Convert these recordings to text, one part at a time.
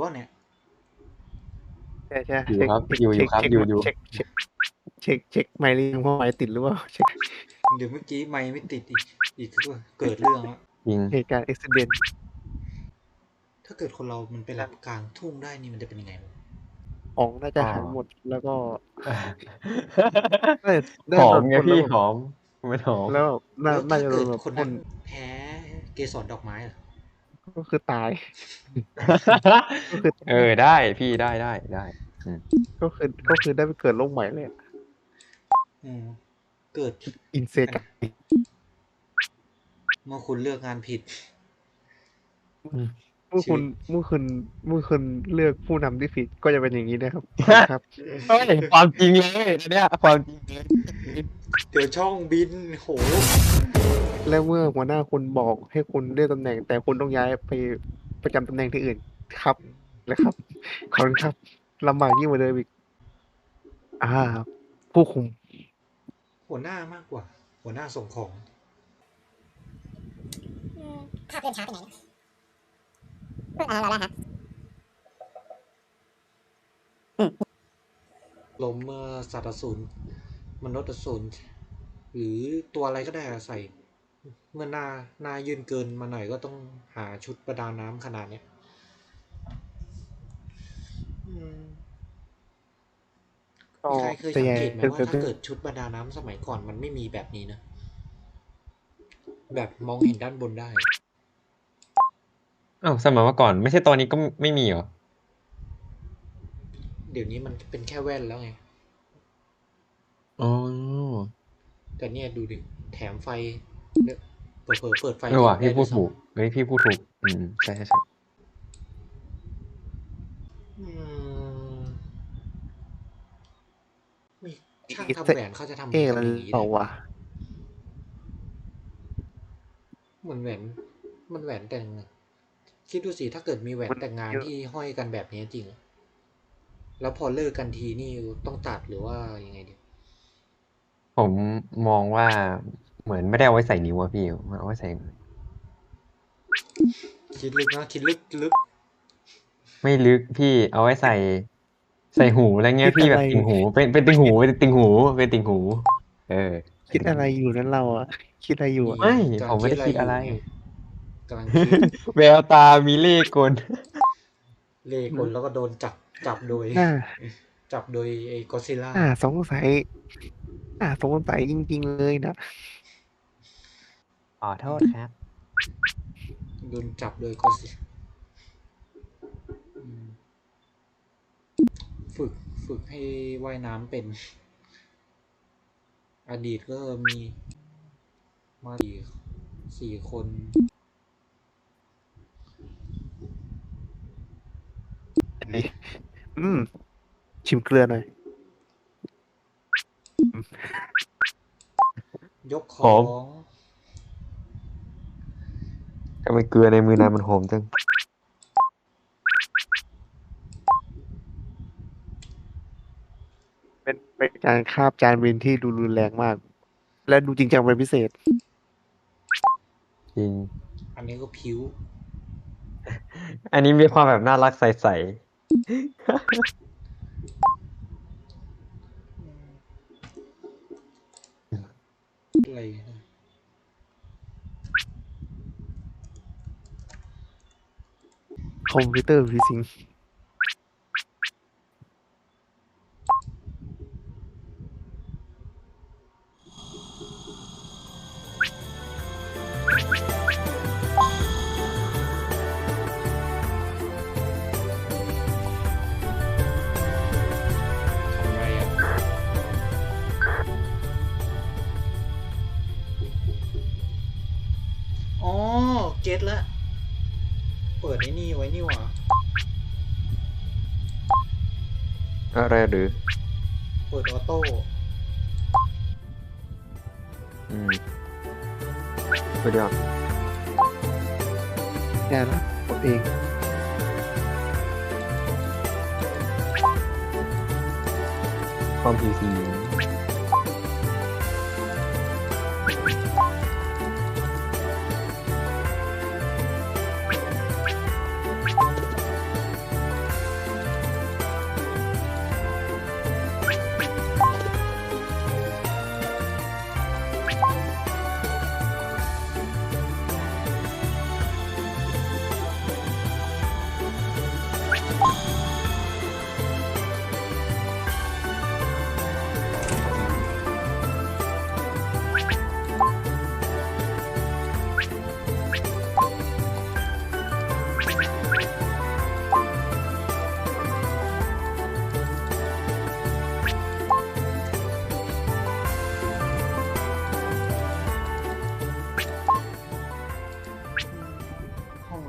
ว่าเนี่ยใช่ใช่อยู่ครับเช็อยู่อยู่ครับเช็อยู่อยู่เช็คเช็คเช็คเช็คไมค์หรือยังว่าไมค์ติดหรือเปล่าเช็คเดี๋ยวเมื่อกี้ไม่ไม่ติดอีกอีกคือเกิดเรื่องแล้วจริงเหตุการณ์อุบิเหตุถ้าเกิดคนเรามันไปหลับกลางทุ่งได้นี่มันจะเป็นยังไงวะของน่าจะหายหมดแล้วก็น่าจะน่าหจะอโดมนไงพ่นพี่แล้วหอมไม่หอมแล้วน่าแล้วน่าถ้าจะโดเกินดแบบคนพ่นั้นนแพ้เกสรดอกไม้เหรอ ก็คือตาย ก็คือเออได้พี่ได้ได้ได้ก็คือก็คือได้ไปเกิดโลกใหม่เลยอืมเกิดอินเซกเมื่อคุณเลือกงานผิด เมื่อคุณเมื่อคุณเมื่อคุณเลือกผู้นำที่ผิดก็จะเป็นอย่างนี้นะครับ ครับเฮ้ยความจริงเลยอันเนี้ยความจริงเลย เดี๋ยวช่องบินโห และเมื่อหัวหน้าคุณบอกให้คุณเลื่อนตำแหน่ง แต่คุณต้องย้ายไปประจำตำแหน่งที่อื่นครับแล้วครับขอบคุณครับลำบากยิ่งกว่าเดิมอีกอ่า ผู้คุม หัวหน้ามากกว่า หัวหน้าส่งของอืมภาพเลื่อนช้าไปไหนนะพูดอะไรเราแล้วฮะลมเมื่อสัตว์อสูรมนุษย์อสูรหรือตัวอะไรก็ได้อะใส่ เมื่อหน้าหน้ายื่นเกินมาหน่อยก็ต้องหาชุดประดาน้ำขนาดเนี้ยอืมก็มีใครเคยจะสังแย่เกตไหมเป็นว่าเป็นถ้าเกิดชุดประดาน้ำสมัยก่อนมันไม่มีแบบนี้นะ แบบมองเห็นด้านบนได้อ้าวสมัยเมื่อก่อน ไม่ใช่ตอนนี้ก็ไม่มีเหรอ เดี๋ยวนี้มันเป็นแค่แว่นแล้วไง อ๋อ แต่เนี่ยดูดิ แถมไฟ เนี่ยเปิดเปิดเปิดไฟเออว่ะได้พี่พูดวยซ้ำถูกเฮ้ยพี่พูดถูกอืมใช่ใช่ใช่อืมมีช่างทำแหวนเขาจะทำเอ๊ะทำอะไรอย่างนี้เปล่าได้วะเหมือนแหวนมันแหวนแต่งคิดดูสิถ้าเกิดมีแหวนแต่งงานที่ห้อยกันแบบนี้จริงอะแล้วพอเลิกกันทีนี่ต้องตัดหรือว่ายังไงดีผมมองว่า เหมือนไม่ได้เอาไว้ใส่นิ้วอะพี่เอาไว้ใส่ คิดลึกนะคิดลึกลึกไม่ลึกพี่เอาไว้ใส่ ใส่หูอะไรเงี้ยพี่แบบติ่งหู เป็นเป็นติ่งหูเป็นติ่งหูเป็นติ่งหู เออ คิดอะไรอยู่นั้นเราอะคิดอะไรอยู่อะไม่ผมไม่ได้คิดอะไรกำลังคิดแววตามีเล่ห์กลเลขคนแล้วก็โดนจับจับโดยน่าจับโดยไอ้กอซิล่าน่า สงสัยน่าสงสัยจริง ๆ เลยนะ ขอโทษครับ โดนจับโดยกอซิอืมฝึกฝึกให้ว่ายน้ำเป็น อดีตก็มีมาสี่สี่คน อันนี้อืม ชิมเกลือหน่อย ยกขหออมง ทำไมเกลือในมือนายมันหอมจัง เป็นเป็นการคาบจานบินที่ดูรุนแรงมาก และดูจริงจังเป็นพิเศษ จริง อันนี้ก็ผิว อันนี้มีความแบบน่ารักใสอะไรนะ คอมพิวเตอร์วีซิงทำไรอะอ๋อ เก็ตแล้ว เปิดไอ้นี่ไว้นี่หว่าๆอะไรหรือ เปิดออโต้อืมสุดยอดแน่ละผมเองความ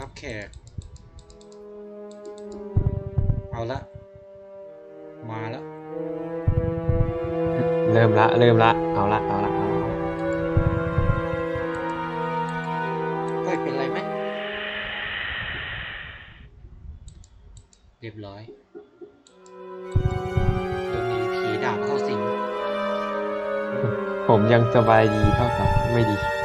รับแขก เอาละ มาละ เริ่มละ เริ่มละ เอาละ เอาละก้อยเป็นไรไหม เรียบร้อยตัวนี้ผีดาบเข้าสิง ผมยังสบายดีเท่ากับไม่ดี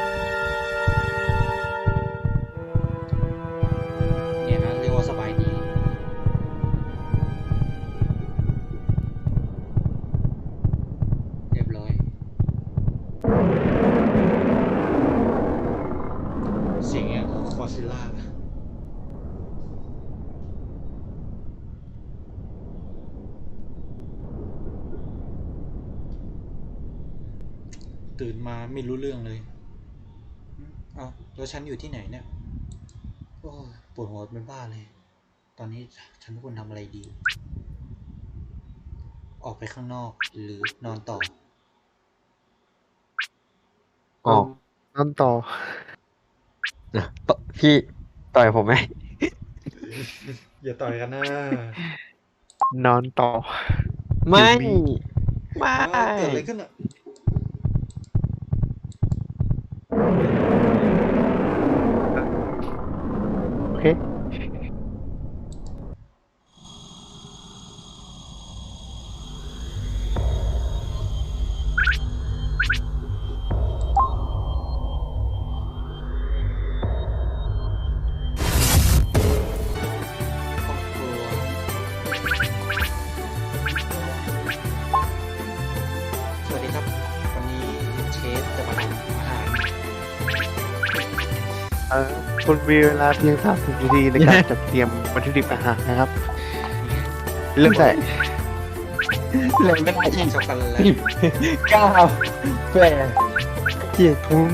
ตื่นมาไม่รู้เรื่องเลยเอ้าแล้วฉันอยู่ที่ไหนเนี่ย โอ้ยปวดหัวเป็นบ้าเลย ตอนนี้ฉันควรทำอะไรดี ออกไปข้างนอกหรือนอนต่อ ออกนอนต่อตพี่ต่อยผมไหม อย่าต่อยกันนะ นอนต่อ ไม่มีไม่เกิดอะไรขึ้นอะ คุณมีเวลาเพียงสามสิบนาทีในการจัดเตรียมวัตถุดิบอาหารนะครับ เริ่มได้เลยไม่ได้อีกช็อกโกแลตสิบเก้าแปดเกียรติคุณ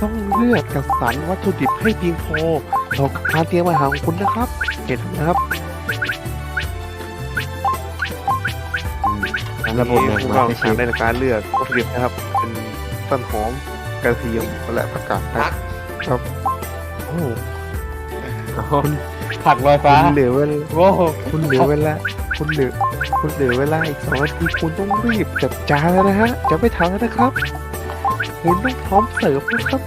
ต้องเลือกจัดสรรวัตถุดิบให้เพียงพอต่อการเตรียมอาหารของคุณนะครับเห็นนะครับระบบนี้เนี่ยพวกมาเราให้เชทางฟได้ในการเลือกวัตถุดิบนะครับ เป็นต้นหอมกระเทียมและผักกาดคพัรับกครับ โอ้ผักลอยฟ้าคุณเหลือเวลาโว้โหคุณเหลือเวลาคุณเหลือคุณเหลือเวลาอีกสองนาทีคุณต้องรีบจัดจานแล้วนะฮะจะไม่ทันแล้วนะครับ คุณต้องพร้อมเสิร์ฟนะครับ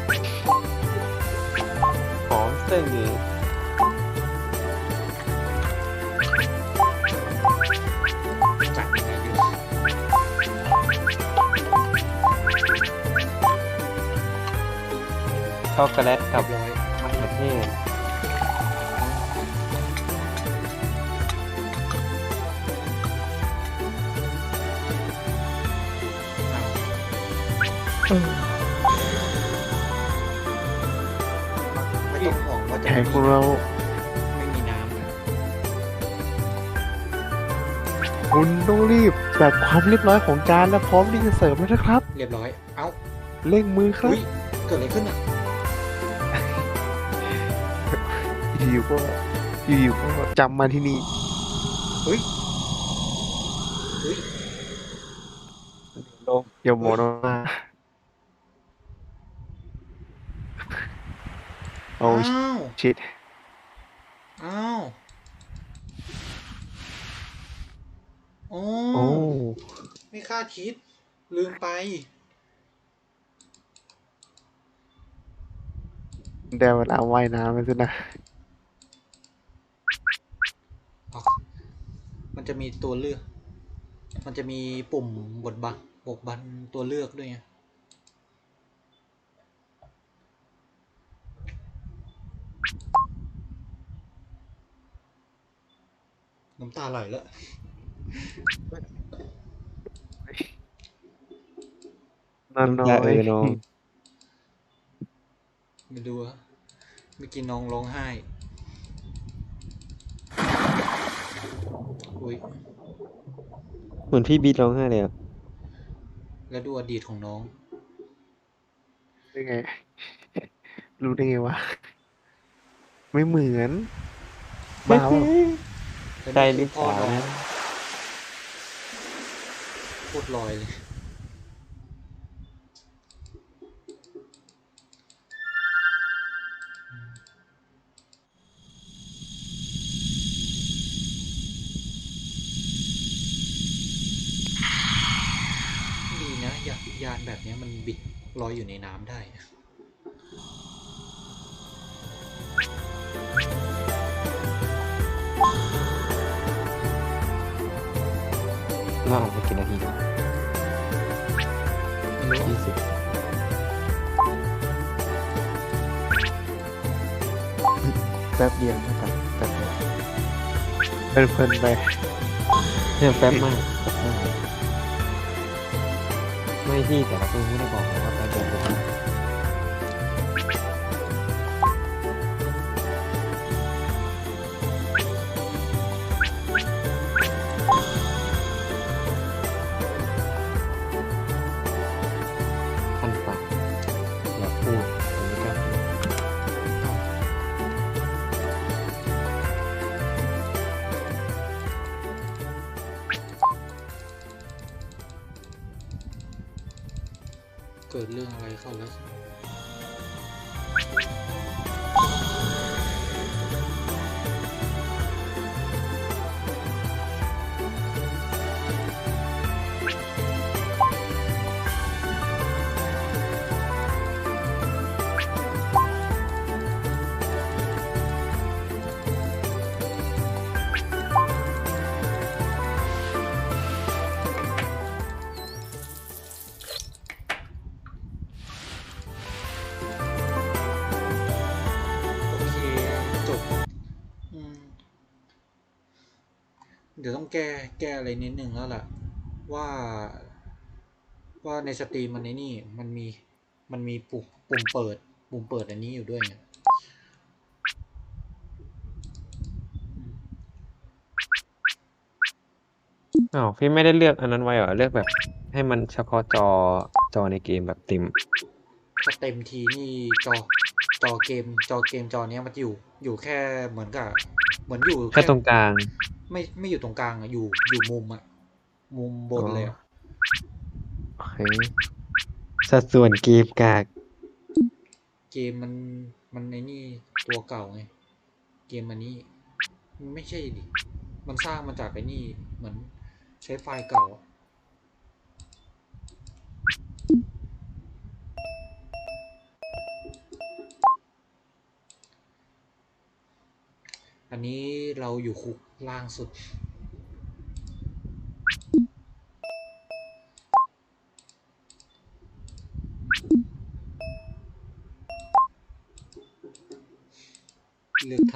หอมสื่อจัดยังไงดีช็อกโกแลตกับ เรียบร้อยมะเขือเทศไม่ต้องห่วงว่าจะแขกของเราไม่มีน้ำคุณต้องรีบจัดความเรียบร้อยของจานและพร้อมที่จะเสิร์ฟแล้วนะครับเรียบร้อย เอ้าเร่งมือครับ อุ้ยเกิดอะไรขึ้นอะ อยู่ๆก็อยู่ๆก็จำมาที่นี่อุ้ยอุ้ยลงอย่าหมดมาโอ้อ้าวชิดอ้าวโอ้โอ้ไม่คาดคิด ลืมไป ได้เวลาว่ายน้ำแล้วสินะ มันจะมีตัวเลือก มันจะมีปุ่มบทบังบกบันตัวเลือกด้วยไงน้ำตาไหลแล้ว นอนน้อย่าอเอยอน้อง ไม่ดูอะเมื่อกี้น้องร้องไห้ อุ้ยเหมือนพี่บีทร้องไห้เลยอะแล้วดูอดีตของน้อง ได้ไง รู้ได้ไงวะ ไม่เหมือนบ้าเปล่าแล้วใจนี่ลิคือพ่อสาน้องนะ พูดลอยเลยย ลอยอยู่ในน้ำได้เราออกไปกี่นาทีแล้วไม่รู้ยี่สิบแป๊บเดียวนะครับแป๊บเดียวเพลินๆไปเนี่ยแป๊บมากแป๊บมากไม่พี่แต่เราเพิ่งไม่ได้บอกนะว่า เกิดเรื่องอะไรเข้าแล้ว แก้แก้อะไรนิดนึงแล้วล่ะ ว่าว่าในสตรีมมันในนี่มันมีมันมีปุ่มปุ่มเปิด ปุ่มเปิดอันนี้อยู่ด้วยไงอืมอ้าวพี่ไม่ได้เลือกอันนั้นไว้เหรอเลือกแบบ ให้มันเฉพาะจอจอในเกมแบบเต็มถ้าเต็มทีนี่จอ จอเกมจอเกมจอเนี้ยมันจะอยู่อยู่แค่เหมือนกับเหมือนอยู่แค่ตรงกลาง ไม่ไม่อยู่ตรงกลางอะอยู่อยู่มุมอะมุมบนเลยอะโอเคสัดส่วนเกมกาก เกมมันมันในนี่ตัวเก่าไง เกมอันนี้มันไม่ใช่ดิ มันสร้างมาจากไอ้นี่เหมือนใช้ไฟล์เก่าอะ อันนี้เราอยู่คุกล่างสุด เลือกท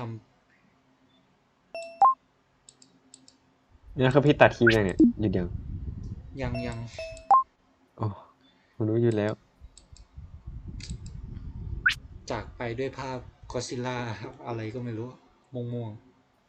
เนี่ยคือพี่ตัดคลิปยังเนี่ยหยุดยังำยังยังโอ้ผมรู้อยู่แล้ว จากไปด้วยภาพกอซิล่าอะไรก็ไม่รู้ ม่วงๆ